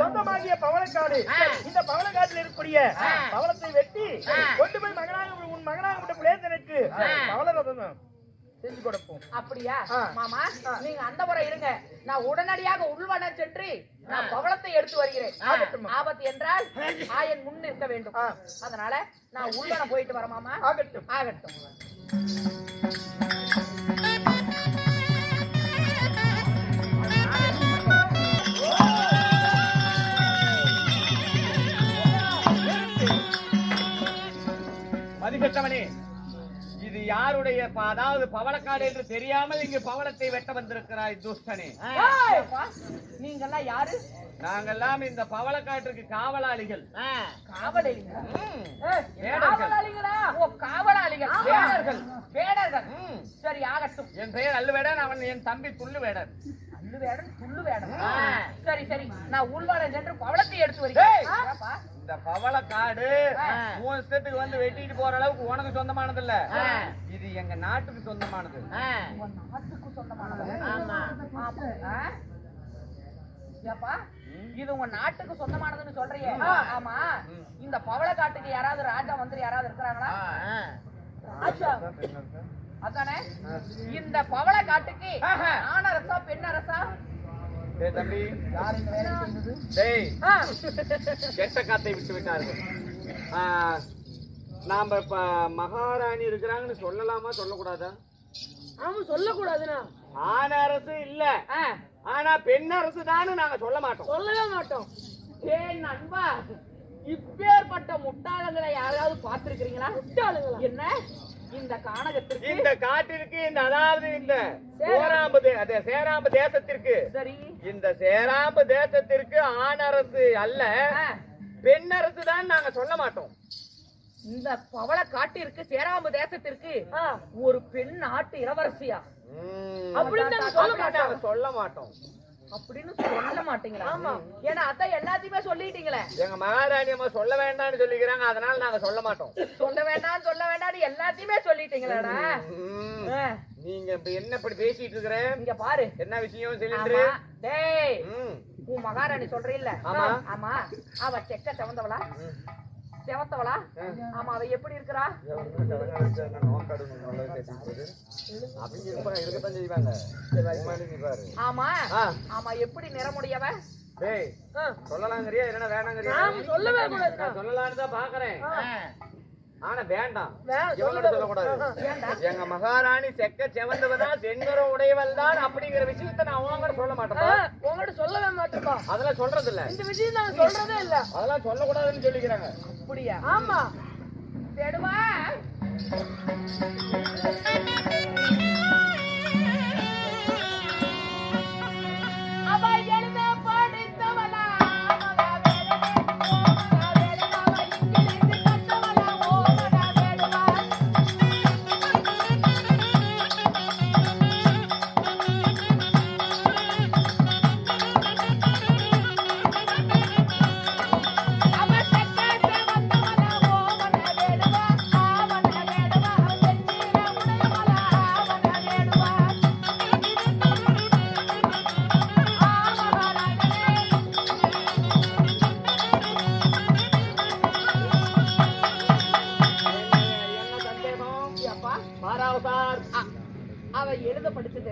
சொந்தமாகிய பவளக்காடு. இந்த பவளக்காட்டில் இருக்கக்கூடிய பவளத்தை வெட்டி கொண்டு போய் மகனாக உன் மகனாக விட்ட குலேசனுக்கு பவளரதம் செஞ்சு கொடுப்போம். அப்படியா. மாமா நீங்க அந்த முறை இருங்க. நான் உடனடியாக உள்வன சென்று நான் பவளத்தை எடுத்து வருகிறேன். ஆகட்டும். ஆபத்து என்றால் ஆயன் முன் நிற்க வேண்டும். அதனால நான் உள்வன போயிட்டு வரேன் மாமா. ஆகட்டும். ஆகட்டும் மதிக்கட்டவனே இது யாருடைய அதாவது பவளக்காடு என்று தெரியாமல் இங்கு பவளத்தை வெட்ட வந்திருக்கிறாய் துஷ்டனே. நீங்கெல்லாம் யாரு? நாங்கெல்லாம் இந்த பவளக்காட்டிற்கு காவலாளிகள். காவலாளிகளா. வேடர்கள். சரி ஆகட்டும். என் பெயர் அல்லுவேடன் அவன் என் தம்பி துள்ளு வேடன் அல்லு வேடன் புல்லு வேடம் ஆ. சரி சரி. நான் உள்வான சென்று பவளத்தை எடுத்து வருகிறேன். இந்த பவளக்காடு உன் இஷ்டத்துக்கு வந்து வெட்டிட்டு போற அளவுக்கு உனக்கு சொந்தமானது இல்ல. இது எங்க நாட்டுக்கு சொந்தமானது. நாட்டுக்கு சொந்தமானது. இது உங்க நாட்டுக்கு சொந்தமானதுன்னு சொல்றியே. ஆமா. இந்த பவள காட்டுக்கு யாராவது ராஜா மந்திரி யாராவது இருக்கிறாங்களா? அதானே? இந்த பவள காட்டுக்கு ஆஹா. ஆண் அரசா பெண் அரசா டேய் தம்பி டேய். கெட்ட காத்தை விட்டு விட்டார்கள். நாம இப்ப மகாராணி இருக்கிறாங்கன்னு சொல்லலாமா சொல்லக்கூடாதா? ஆமா சொல்லக்கூடாதுண்ணா. ஆண் அரசு இல்ல. ஆனா பெண் அரசு தான் நாங்க சொல்ல மாட்டோம். சொல்லவே மாட்டோம். ஏ நண்பா இப்பேற்பட்ட முட்டாளங்களை யாராவது பார்த்திருக்கிறீங்களா? முட்டாளுங்களா? என்ன? இந்த கானகத்திற்கு இந்த காட்டிற்கு இந்த அதாவது இந்த சேராம்பு சேராம்பு தேசத்திற்கு. சரி. இந்த சேராம்பு தேசத்திற்கு ஆண் அரசு அல்ல ஆ, பெண் அரசு தான் நாங்க சொல்ல மாட்டோம். இந்த பவள காட்டிற்கு சேராம்பு தேசத்திற்கு ஒரு பெண் நாட்டு இளவரசியா. அப்படின்னு சொல்ல அப்படி நாங்க சொல்ல மாட்டோம். அப்படின்னு சொல்ல மாட்டீங்களா ஆமா. ஏன்னா அதான் எல்லாத்தையுமே சொல்லிட்டீங்களே. எங்க மகாராணி அம்மா சொல்ல வேண்டாம்னு சொல்லிக்கிறாங்க அதனால நாங்க சொல்ல மாட்டோம். சொல்ல வேண்டாம் சொல்ல வேண்டாம்னு எல்லாத்தையுமே சொல்லிட்டீங்களேடா. நீங்க இப்ப என்ன இப்படி பேசிட்டு இருக்கிற? இங்க பாரு. என்ன விஷயம். சிலிண்டரு? டேய். உன் மகாராணி சொல்றீல்ல. ஆமா. ஆமா. அவ செக்க செவந்தவளா. செவத்தவளா? ஆமா அவ எப்படி இருக்கிறா. ஆமா. ஆமா எப்படி நிறமுடையவ? டேய், சொல்லலாங்கிறியா? இல்லைன்னா வேணாங்கிறியா? சொல்லவே கூடாது. நான் சொல்லலாம்னு தான் பாக்குறேன். ஆனா வேண்டாம். சொல்லக்கூடாது. எங்க மகாராணி செக்க செவந்தவதான் செங்கர உடையவள் தான் அப்படிங்கிற விஷயத்த நான் உங்ககிட்ட சொல்ல மாட்டேன் உங்கள்ட்ட சொல்லவே மாட்டேப்பா அதெல்லாம் சொல்றது இல்ல இந்த விஷயம் நாங்க சொல்றதே இல்ல. அதெல்லாம் சொல்லக்கூடாதுன்னு சொல்லிக்கிறாங்க. அப்படியா? ஆமா. தேடுவா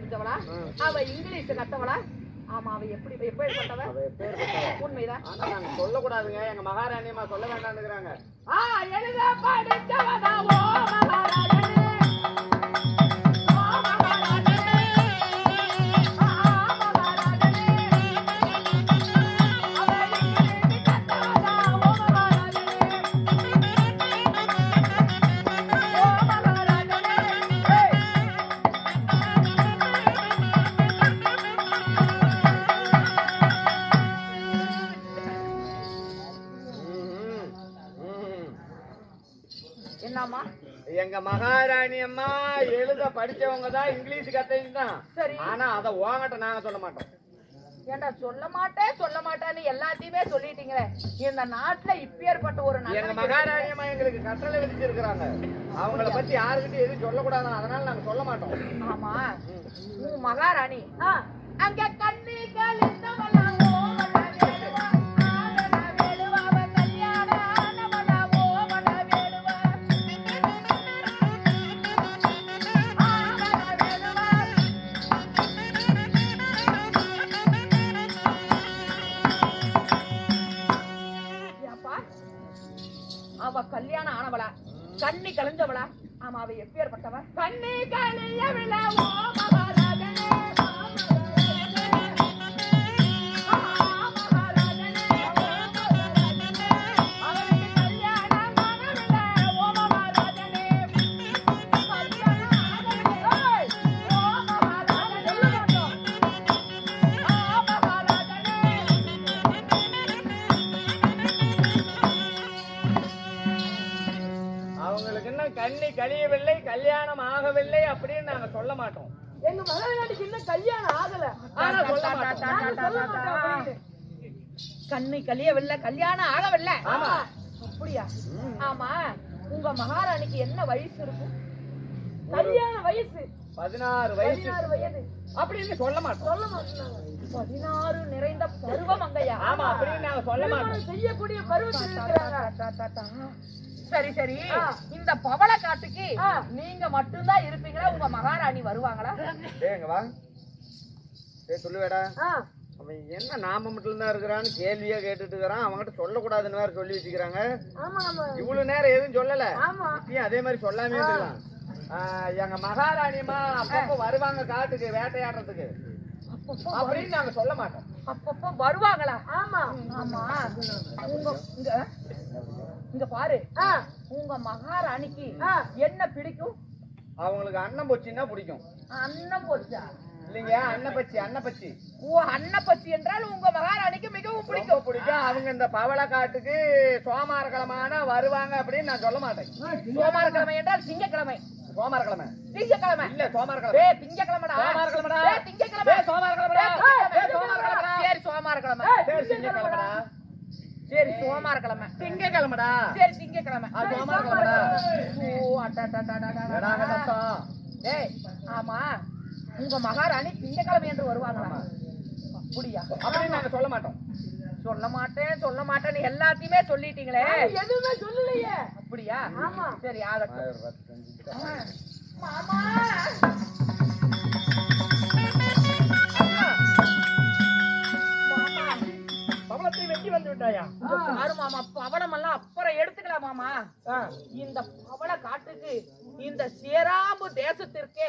எழுத படிச்சு தெரிஞ்சவளா அவ இங்கிலீஷ் கத்தவளா? ஆமா அவ எப்படி எப்பேற்பட்டவ? உண்மைதான். நாங்க சொல்லக்கூடாதுங்க. எங்க மகாராணி அம்மா சொல்ல வேண்டாம்னுக்குறாங்க ஆ எழுத படிச்சவனா ஓ மகாராஜனே என்னம்மா எங்க மகாராணி அம்மா எழுத படிச்சவங்க தான் இங்கிலீஷ் கத்தது தான். சரி. ஆனா அத உங்ககிட்ட நாங்க சொல்ல மாட்டோம். ஏண்டா சொல்ல மாட்டேன் சொல்ல மாட்டேன்னு எல்லாத்தையுமே சொல்லிட்டீங்களே. இந்த நாட்டுல இப்பேற்பட்ட ஒரு எங்க நல்ல மகாராணி அம்மா எங்களுக்கு கட்டளை விதிச்சிருக்கிறாங்க. அவங்கள பத்தி யாருக்கிட்ட எதுவும் சொல்லக்கூடாது அதனால நாங்க சொல்ல மாட்டோம். ஆமா. மகாராணி. அங்க கண்ணு கழிந்தவளா கண்ணி கலைஞ்சவளா? ஆமா அவ எப்பேற்பட்டவ கண்ணி கலையவிழா ஓ மகாராஜனே ஆகவில்லை அப்படின்னு நாங்க சொல்ல மாட்டோம். எங்க மகாராணிக்கு இன்னும் கல்யாணம் ஆகல. ஆனா சொல்ல மாட்டோம். மாட்டோம். கண்ணை கழியவில்லை கல்யாணம் ஆகவில்லை. ஆமா. அப்படியா? ஆமா. உங்க மகாராணிக்கு என்ன வயசு இருக்கும்? கல்யாண வயசு. பதினாறு வயசு. வயது. அப்படின்னு சொல்ல மாட்டோம். சொல்ல மாட்டாங்க பதினாறு நிறைந்த பருவம் அங்கையா? ஆமா அப்படின்னு நாங்க சொல்ல மாட்டோம். செய்யக்கூடிய பருவத்தில் இருக்கிறாங்க. சரி சரி. இந்த பவள காட்டுக்கு. நீங்க மட்டும்தான் இருப்பீங்களா? உங்க மகாராணி வருவாங்களா? ஏங்க வா. சொல்லுவேடா அவன் என்ன நாம மட்டும் தான் இருக்கிறான்னு கேள்வியா கேட்டுட்டு இருக்கிறான். அவன்கிட்ட சொல்லக்கூடாதுன்னு வேற சொல்லி வச்சுக்கிறாங்க. இவ்வளவு நேரம் எதுவும் சொல்லல. இப்பயும் அதே மாதிரி சொல்லாமே இருக்கலாம். எங்க மகாராணியம்மா அப்பப்போ வருவாங்க காட்டுக்கு வேட்டையாடுறதுக்கு. அப்படின்னு நாங்க சொல்ல மாட்டோம். அப்பப்போ வருவாங்களா? ஆமா. ஆமா. உங்க இங்க பாரு. உங்க மகாராணிக்கு. என்ன பிடிக்கும்? அவங்களுக்கு அன்னம் பொச்சின்னா பிடிக்கும். அன்னம் போச்சா இல்லைங்க அன்னப்பச்சி அன்னப்பச்சி ஓ அன்னப்பச்சி என்றால் உங்க மகாராணிக்கு மிகவும் பிடிக்கும். பிடிக்கும். அவங்க இந்த பவள காட்டுக்கு சோமாரக்கிழமான வருவாங்க அப்படின்னு நான் சொல்ல மாட்டேன். சோமாரக்கிழமை என்றால் திங்கக்கிழமை. சோமாரக்கிழமை திங்கக்கிழமை. இல்ல சோமாரக்கிழமை திங்கக்கிழமைடா. சோமாரக்கிழமைடா. திங்கக்கிழமை. சோமாரக்கிழமைடா. சரி சோமாரக்கிழமை சரி திங்கக்கிழமைடா. சரி சோமாரக்கிழமை திங்கக்கிழமைடா. சரி திங்கக்கிழமை. ஆ, சோமாரக்கிழமைடா ஓ அட்டா ஏய் ஆமா. உங்க மகாராணி திங்கக்கிழமை என்று வருவாங்களா? அப்படியா? அப்படின்னு நாங்க சொல்ல மாட்டோம். சொல்ல மாட்டேன் சொல்ல மாட்டேன்னு எல்லாத்தையுமே சொல்லிட்டீங்களே. எதுவுமே சொல்லலையே. அப்படியா? ஆமா. சரி ஆகட்டும். மாமா. வந்து விட்டாயா? பாரு மாமா? பவளம் எல்லாம் அப்புறம் எடுத்துக்கலாம் மாமா. இந்த பவள காட்டுக்கு இந்த சேராம்பு தேசத்திற்கே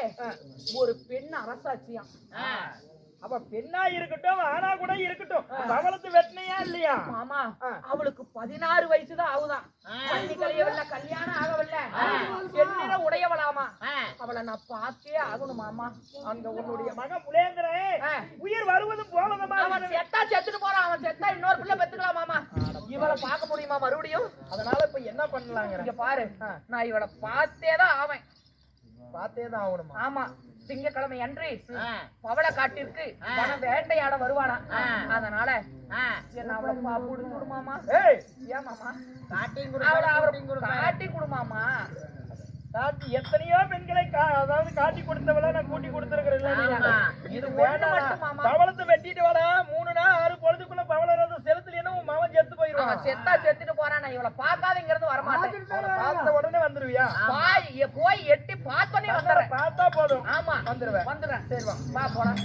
ஒரு பெண் அரசாட்சியாம். அப்ப பெண்ணா இருக்கட்டும் ஆனா கூட இருக்கட்டும். பவளத்தை வெட்டினையா இல்லையா? மாமா. அவளுக்கு பதினாறு வயசுதான் ஆகுதான். கழியவில்லை கல்யாணம் ஆகவில்லை. பெண்ணிட உடையவளாமா. அவளை நான் பார்த்தே ஆகணும் மாமா. அங்க உன்னுடைய மகன் புலேந்திரன் ஆ. உயிர் வருவது போவதுமா அவன் செத்தா செத்துட்டு போறான். அவன் செத்தா இன்னொரு பிள்ளை பெத்துக்கலாம் மாமா. இவளை பார்க்க முடியுமா மறுபடியும்? அதனால இப்ப என்ன பண்ணலாங்கிற? இங்க பாரு. நான் இவளை பார்த்தே தான் ஆவேன். பார்த்தே தான் ஆகணுமா? ஆமா. திங்கக்கிழமை அன்று பவள காட்டிற்கு வன வேட்டையாட வருவானா? அதனால என்ன அவளை ஏன் மாமா? காட்டி கொடுமாமா காட்டி எத்தனையோ பெண்களை கா- அதாவது காட்டி கொடுத்தவள நான் கூட்டி கொடுத்திருக்கிறேன் இது மாமா. பவளத்தை வெட்டிட்டு வாடா. மூணு நாள் ஆறு பொழுதுக்குள்ள பவள ரதம் செலுத்தலைன்னா உன் செத்து போயிருவான் செத்தா செத்துட்டு நான் இவளை பார்க்காதங்கிறது வரமாட்டேன். பார்த்த உடனே வந்துருவியா? பாய் போய் எட்டி பார்த்தோன்னே வந்துடுறேன். பார்த்தா போதும். ஆமா. வந்துருவேன். வந்துடுறேன். சரி வா. வா போலாம்.